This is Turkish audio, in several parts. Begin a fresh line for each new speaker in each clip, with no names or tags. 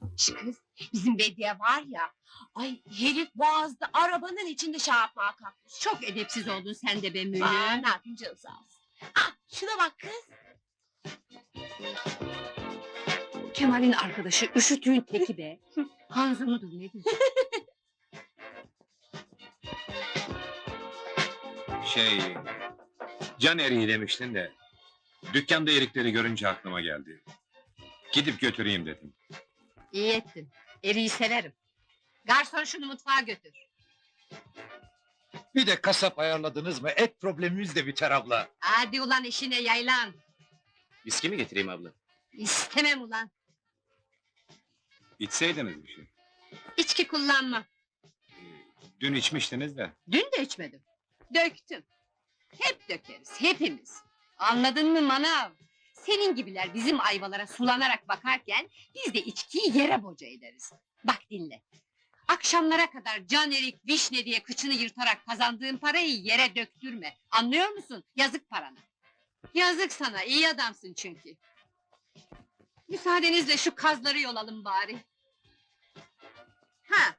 Kız, bizim Bediye var ya, ay herif boğazda arabanın içinde şey yapmaya kalkmış.
Çok edepsiz oldun sen de be Münir.
Aa, ne yapayım canım sağ olsun. Ah, şuna bak kız.
Kemal'in arkadaşı üşütüğün teki be. Hanzı mıdır nedir?
Şey... Can eriği demiştin de... Dükkanda erikleri görünce aklıma geldi. Gidip götüreyim dedim.
İyi ettin. Eriği severim. Garson şunu mutfağa götür.
Bir de kasap ayarladınız mı et problemimiz de biter abla.
Hadi ulan işine yaylan.
Viski mi getireyim abla?
İstemem ulan.
İçseydiniz bir şey.
İçki kullanma.
Dün içmiştiniz de.
Dün de içmedim. Döktüm. Hep dökeriz, hepimiz. Anladın mı manav? Senin gibiler bizim ayvalara sulanarak bakarken... ...biz de içkiyi yere boca ederiz. Bak dinle. Akşamlara kadar can erik, vişne diye kıçını yırtarak kazandığın parayı yere döktürme. Anlıyor musun? Yazık parana. Yazık sana, iyi adamsın çünkü. Müsaadenizle şu kazları yolalım bari. Ha,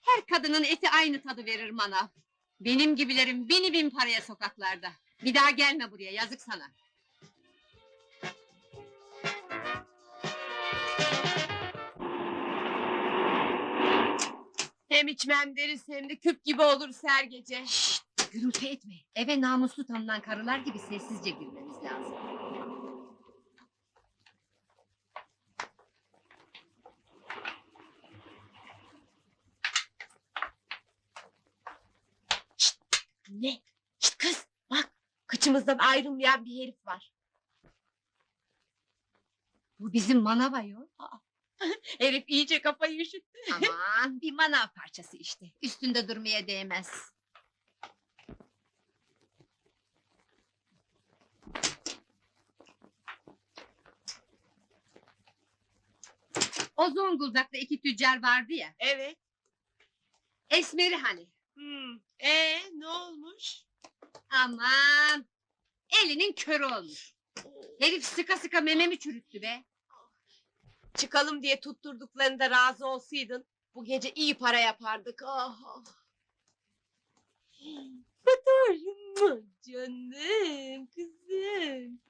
her kadının eti aynı tadı verir manav. Benim gibilerim bini bin paraya sokaklarda. Bir daha gelme buraya yazık sana.
Hem içmem deriz hem de küp gibi oluruz her gece.
Gürültü etme. Eve namuslu tanınan karılar gibi sessizce girmemiz lazım.
Ne? Şşt kız, bak. Kıçımızdan ayrılmayan bir herif var.
Bu bizim manav ayol.
Herif iyice kafayı üşüttü.
Aman bir manav parçası işte. Üstünde durmaya değmez. O Zonguldak'ta iki tüccar vardı ya.
Evet.
Esmeri hani.
Hmm. Ee, ne olmuş?
Aman. Elinin körü olmuş. Herif sıka sıka mememi çürüttü be.
Çıkalım diye tutturduklarında razı olsaydın bu gece iyi para yapardık. Ah. ah. Fatoş'um canım kızım.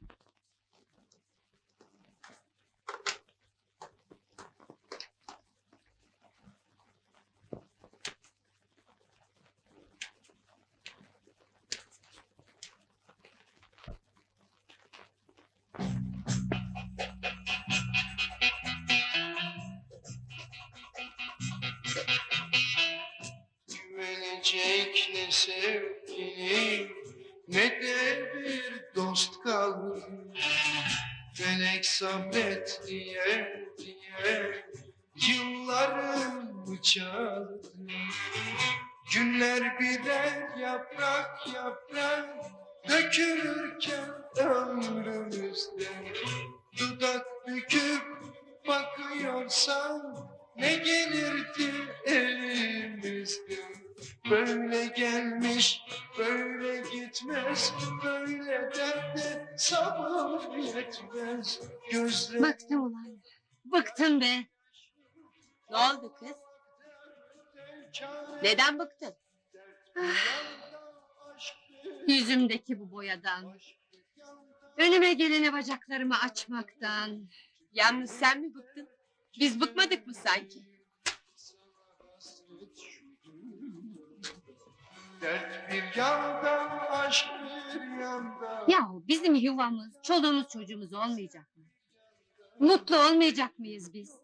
Güvenecek ne sevgilim ne de bir dost kaldı. Felek sabret diye diye yıllarımı çaldı. Günler birer yaprak yaprak dökülürken Böyle gelmiş böyle gitmez Böyle derde sabır yetmez Gözler
Bıktım ulan. Bıktım be.
Ne oldu kız? Neden bıktın?
Yüzümdeki bu boyadan. Önüme gelene bacaklarımı açmaktan.
Yalnız sen mi bıktın? Biz bıkmadık mı sanki?
Bir yanda aşk bir yanda
Yahu bizim yuvamız, çoluğumuz çocuğumuz olmayacak mı? Mutlu olmayacak mıyız biz?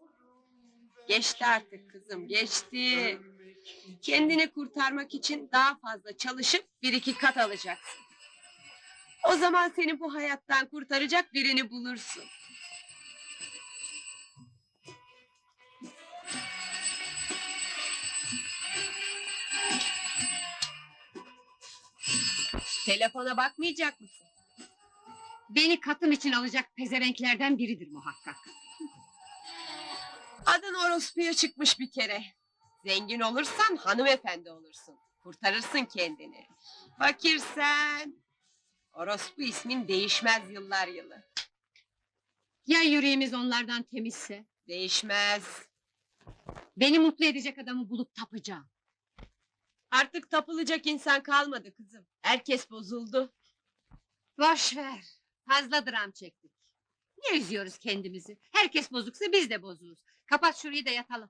Geçti artık kızım, geçti. Kendini kurtarmak için daha fazla çalışıp bir iki kat alacaksın. O zaman seni bu hayattan kurtaracak birini bulursun. Telefona bakmayacak mısın?
Beni katım için alacak pezevenklerden biridir muhakkak.
Adın orospuya çıkmış bir kere. Zengin olursan hanımefendi olursun. Kurtarırsın kendini. Fakirsen... Orospu ismin değişmez yıllar yılı.
Ya yüreğimiz onlardan temizse?
Değişmez.
Beni mutlu edecek adamı bulup tapacağım.
Artık tapılacak insan kalmadı kızım. Herkes bozuldu.
Boş ver. Fazla dram çektik. Ne üzüyoruz kendimizi? Herkes bozuksa biz de bozuluruz. Kapat şurayı da yatalım.